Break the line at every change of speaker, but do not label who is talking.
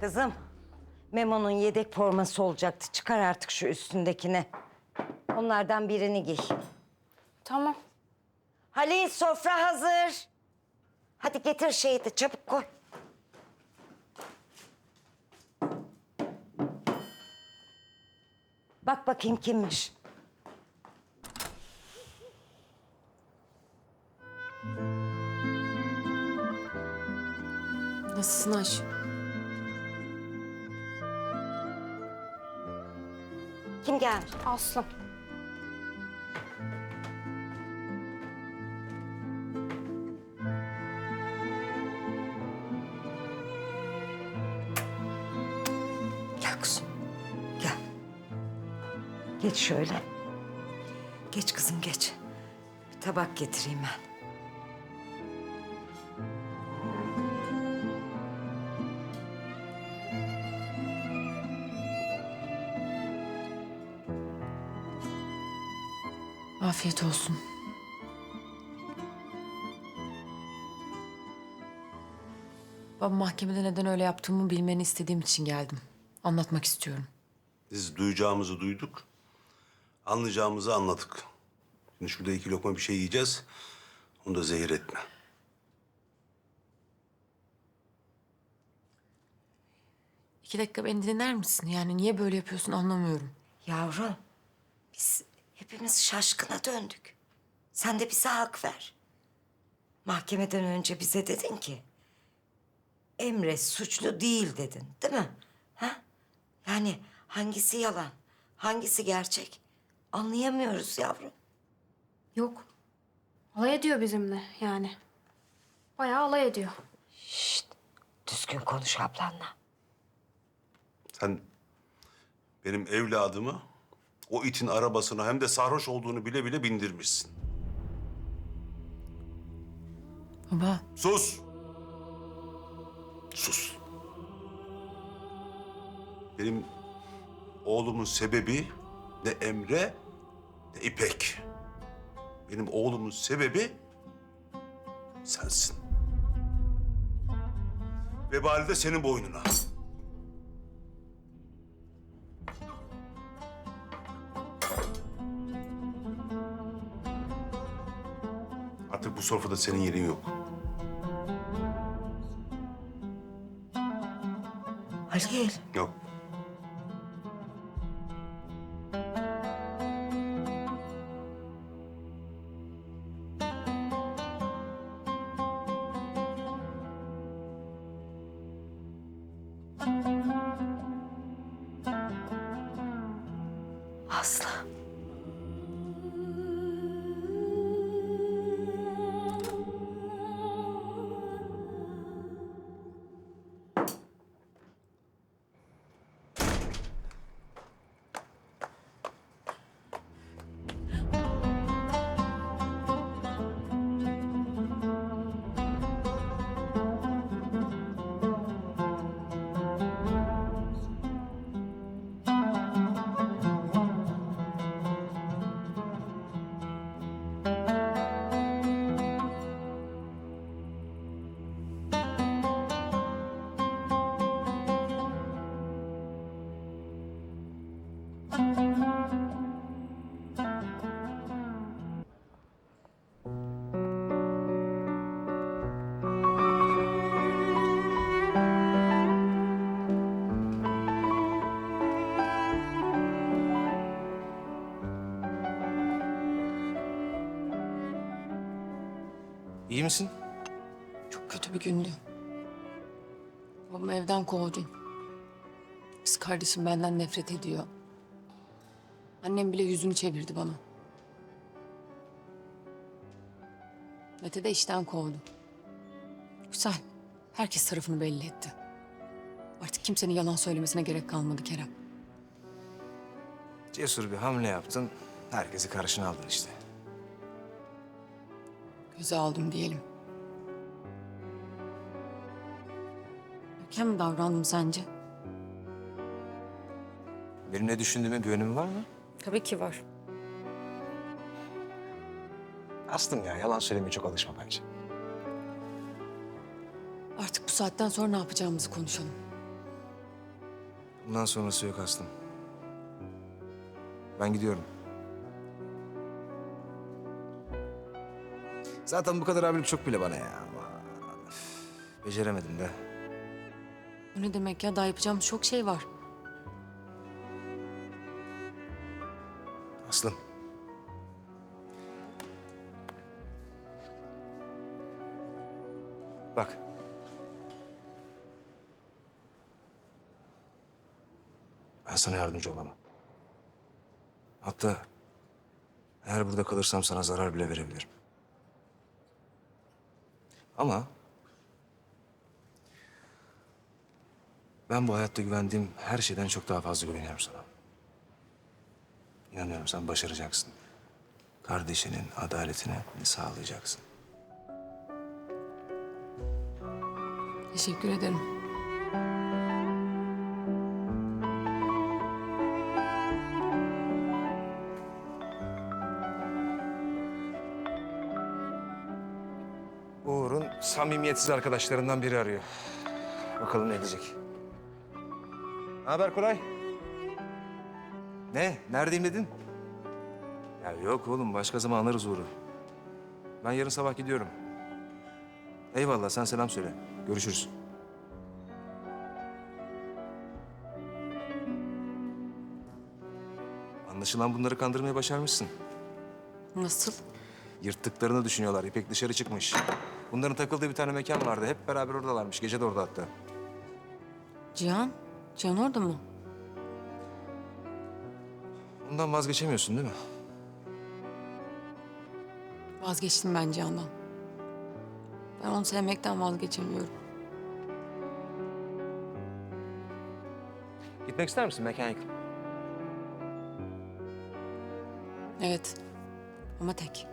Kızım, Memo'nun yedek forması olacaktı. Çıkar artık şu üstündekini. Onlardan birini giy.
Tamam.
Halil sofra hazır. Hadi getir şeyi de çabuk koy. Bak bakayım kimmiş.
Nasılsın Ayşe?
Gelmiş?
Aslı.
Gel kızım. Gel. Geç şöyle. Geç kızım geç. Bir tabak getireyim ben.
Afiyet olsun. Baba mahkemede neden öyle yaptığımı bilmeni istediğim için geldim. Anlatmak istiyorum.
Biz duyacağımızı duyduk. Anlayacağımızı anladık. Şimdi şurada iki lokma bir şey yiyeceğiz. Onu da zehir etme.
İki dakika beni dinler misin? Yani niye böyle yapıyorsun anlamıyorum.
Yavrum, biz hepimiz şaşkına döndük. Sen de bize hak ver. Mahkemeden önce bize dedin ki... Emre suçlu değil dedin, değil mi? Ha? Yani hangisi yalan, hangisi gerçek? Anlayamıyoruz yavrum.
Yok. Alay ediyor bizimle yani. Bayağı alay ediyor.
Düzgün konuş ablanla.
Sen benim evladımı o itin arabasına hem de sarhoş olduğunu bile bile bindirmişsin.
Baba
Sus! Sus. Benim oğlumun sebebi ne Emre ne İpek. Benim oğlumun sebebi sensin. Vebali de senin boynuna. Artık bu sofrada senin yerin yok.
Halil,
Yok.
Aslı.
İyi misin?
çok kötü bir gündü. Babam evden kovdu. Kız kardeşim benden nefret ediyor. Annem bile yüzünü çevirdi bana. Mete de işten kovdu. Güzel. Herkes tarafını belli etti. Artık kimsenin yalan söylemesine gerek kalmadı Kerem.
Cesur bir hamle yaptın. Herkesi karşına aldın işte.
Göze aldım diyelim. Erken mi davrandım sence?
Benim ne düşündüğüme bir önemi var mı?
Tabii ki var.
Aslım ya yalan söylemeye çok alışma bence.
Artık bu saatten sonra ne yapacağımızı konuşalım.
Bundan sonrası yok Aslım. Ben gidiyorum. Zaten bu kadar abilik çok bile bana ya. Ama üf, beceremedim de.
Bu ne demek ya? Daha yapacağımız çok şey var.
Aslım. Bak. Ben sana yardımcı olamam. Hatta eğer burada kalırsam sana zarar bile verebilirim. Ama ben bu hayatta güvendiğim her şeyden çok daha fazla güveniyorum sana. İnanıyorum sen başaracaksın. Kardeşinin adaletini sağlayacaksın.
Teşekkür ederim.
Uğur'un samimiyetsiz arkadaşlarından biri arıyor. Bakalım ne diyecek. Ne haber Koray? Ne? Neredeyim dedin? Ya yok oğlum başka zaman anlarız Uğur'u. Ben yarın sabah gidiyorum. Eyvallah sen selam söyle. Görüşürüz. Anlaşılan bunları kandırmayı başarmışsın.
Nasıl?
Yırttıklarını düşünüyorlar. İpek dışarı çıkmış. Bunların takıldığı bir tane mekan vardı. Hep beraber oradalarmış. Gece de orada hatta.
Cihan? Cihan orada mı?
Ondan vazgeçemiyorsun değil mi?
Vazgeçtim ben Cihan'dan. Ben onu sevmekten vazgeçemiyorum.
Gitmek ister misin mekanik?
Evet. Ama tek.